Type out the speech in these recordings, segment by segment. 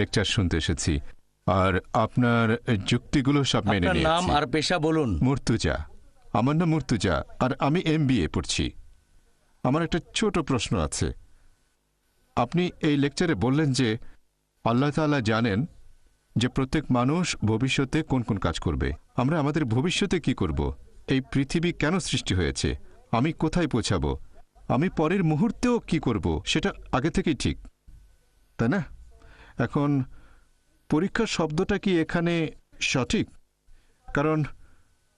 Lecture শুনতে এসেছি। আর আপনার যুক্তিগুলো সব মেনে আপনার নাম নিয়েছি। আর পেশা বলুন। মুর্তুজা। আমার নাম মুর্তুজা আর আমি এম পড়ছি। আমার একটা ছোট প্রশ্ন আছে। আপনি এই লেকচারে বললেন যে আল্লাহ তাআলা জানেন যে প্রত্যেক মানুষ ভবিষ্যতে কোন কোন কাজ করবে। আমরা আমাদের ভবিষ্যতে কি করব? এই পৃথিবী কেন সৃষ্টি হয়েছে? আমি কোথায় পৌঁছাবো? আমি পরের মুহূর্তেও কি করব? সেটা আগে থেকেই ঠিক। তাই না? এখন পরীক্ষা শব্দটা কি এখানে সঠিক? কারণ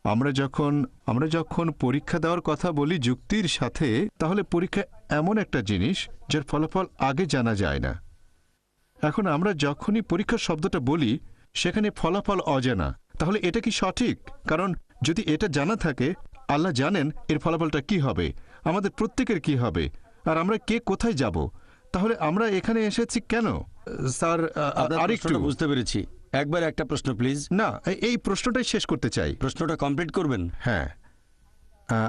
আমরা যখন আমরা যখন পরীক্ষা দেওয়ার কথা বলি যুক্তির সাথে, তাহলে পরীক্ষা এমন একটা জিনিস যার ফলাফল আগে জানা যায় না। এখন আমরা যখনই পরীক্ষা শব্দটা বলি, সেখানে ফলাফল অজানা। তাহলে এটা কি সঠিক? কারণ যদি এটা জানা থাকে, আল্লাহ জানেন এর ফলাফলটা কি হবে, আমাদের প্রত্যেকের কি হবে, আর আমরা কে কোথায় যাব? তাহলে আমরা এখানে এসেছি কেন? স্যার আরেকটু। বুঝতে পেরেছি। একবার একটা প্রশ্ন প্লিজ না এই প্রশ্নটাই শেষ করতে চাই। প্রশ্নটা কমপ্লিট করবেন? হ্যাঁ।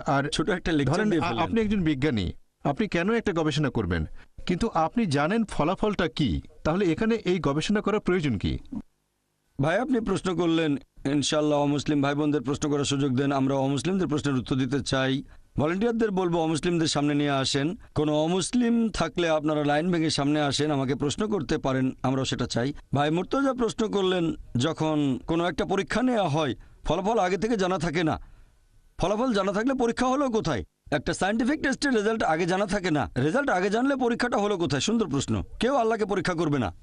আর ছোট একটা ধরেন। আপনি একজন বিজ্ঞানী। আপনি কেন একটা গবেষণা করবেন? কিন্তু আপনি জানেন ফলাফলটা কি? তাহলে এখানে এই গবেষণা করার প্রয়োজন কি? ভাই আপনি প্রশ্ন করলেন ইনশাল্লাহ অমুসলিম ভাই বোনদের প্রশ্ন করার সুযোগ দেন। আমরা অমুসলিমদের প্রশ্নের উত্তর দিতে চাই। ভলেন্টিয়ারদের বলব, অমুসলিমদের সামনে নিয়ে আসেন। কোনো অমুসলিম থাকলে আপনারা লাইন ভেঙে সামনে আসেন, আমাকে প্রশ্ন করতে পারেন, আমরাও সেটা চাই। ভাই মুর্তজা প্রশ্ন করলেন, যখন কোনো একটা পরীক্ষা নেওয়া হয়, ফলাফল আগে থেকে জানা থাকে না। ফলাফল জানা থাকলে পরীক্ষা হলো কোথায়? একটা সায়েন্টিফিক টেস্টের রেজাল্ট আগে জানা থাকে না। রেজাল্ট আগে জানলে পরীক্ষাটা হলো কোথায়? সুন্দর প্রশ্ন। কেউ আল্লাহকে পরীক্ষা করবে না।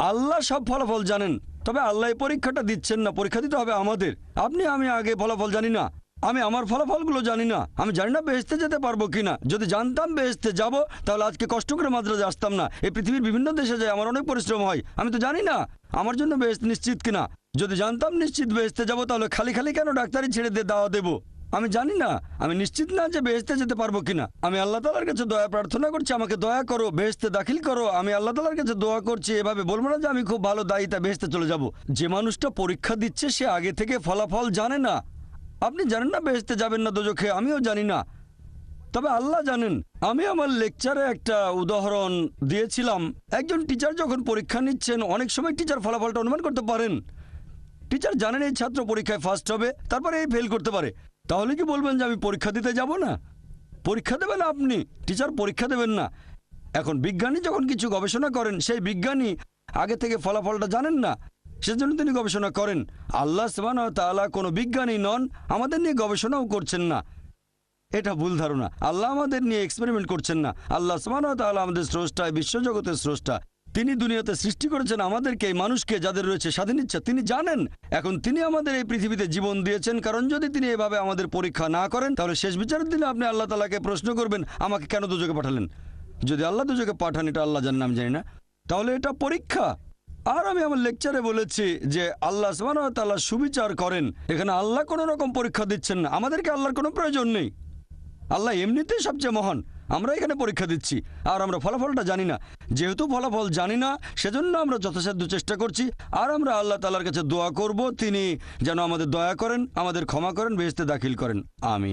আল্লাহ সব ফলাফল জানেন, তবে আল্লাহ পরীক্ষাটা দিচ্ছেন না। পরীক্ষা দিতে হবে আমাদের। আপনি, আমি আগে ফলাফল জানি না। আমি আমার ফলাফলগুলো জানি না। আমি জানি না বেহেস্তে যেতে পারব কিনা। যদি জানতাম বেহেস্তে যাব, তাহলে আজকে কষ্ট করে মাদ্রাজে আসতাম না। এই পৃথিবীর বিভিন্ন দেশে যায় আমার অনেক পরিশ্রম হয়। আমি তো জানি না আমার জন্য বেহেস্ত নিশ্চিত কিনা। যদি জানতাম নিশ্চিত বেহেস্তে যাব, তাহলে খালি খালি কেন ডাক্তারি ছেড়ে দিয়ে দাওয়া দেবো? আমি জানি না। আমি নিশ্চিত না যে বেহেস্তে যেতে পারব কিনা। আমি আল্লাহ তালার কাছে দয়া প্রার্থনা করছি, আমাকে দয়া করো বেহেস্তে দাখিল করো। আমি আল্লাহ তালার কাছে দোয়া করছি, এভাবে বলব না যে আমি খুব ভালো দায়িতা বেহেস্তে চলে যাব। যে মানুষটা পরীক্ষা দিচ্ছে, সে আগে থেকে ফলাফল জানে না। আপনি জানেন না বেহেস্তে যাবেন না দোজখে? আমিও জানি না। তবে আল্লাহ জানেন, আমি আমার লেকচারে একটা উদাহরণ দিয়েছিলাম। একজন টিচার যখন পরীক্ষা নিচ্ছেন, অনেক সময় টিচার ফলাফলটা অনুমান করতে পারেন। টিচার জানেন এই ছাত্র পরীক্ষায় ফার্স্ট হবে, তারপরে এই ফেল করতে পারে। তাহলে কি বলবেন যে আমি পরীক্ষা দিতে যাব না? পরীক্ষা দেবেন আপনি টিচার পরীক্ষা দেবেন না। এখন বিজ্ঞানী যখন কিছু গবেষণা করেন, সেই বিজ্ঞানী আগে থেকে ফলাফলটা জানেন না। সেজন্য তিনি গবেষণা করেন। আল্লাহ সবান তাআলা কোনো বিজ্ঞানী নন, আমাদের নিয়ে গবেষণাও করছেন না। এটা ভুল ধারণা। আল্লাহ আমাদের নিয়ে এক্সপেরিমেন্ট করছেন না। আল্লাহ সমান তাআলা আমাদের স্রষ্টা বিশ্বজগতের স্রষ্টা। তিনি দুনিয়াতে সৃষ্টি করেছেন আমাদেরকে মানুষকে যাদের রয়েছে স্বাধীন ইচ্ছা, তিনি জানেন। এখন তিনি আমাদের এই পৃথিবীতে জীবন দিয়েছেন। কারণ যদি তিনি এভাবে আমাদের পরীক্ষা না করেন, তাহলে শেষ বিচারের দিনে আপনি আল্লাহ তালাকে প্রশ্ন করবেন, আমাকে কেন দুযোগে পাঠালেন? যদি আল্লাহ দুযোগে পাঠান, এটা আল্লাহ জানেন, আমি জানি না। তাহলে এটা পরীক্ষা। আর আমি আমার লেকচারে বলেছি যে আল্লাহ তাআলা সুবিচার করেন। এখানে আল্লাহ কোনো রকম পরীক্ষা দিচ্ছেন না। আমাদেরকে আল্লাহর কোনো প্রয়োজন নেই। আল্লাহ এমনিতেই সবচেয়ে মহান। আমরা এখানে পরীক্ষা দিচ্ছি। আর আমরা ফলাফলটা জানি না। যেহেতু ফলাফল জানি না, সেজন্য আমরা যথাসাধ্য চেষ্টা করছি। আর আমরা আল্লাহ তালার কাছে দোয়া করব। তিনি যেন আমাদের দয়া করেন, আমাদের ক্ষমা করেন বেহেস্তে দাখিল করেন। আমি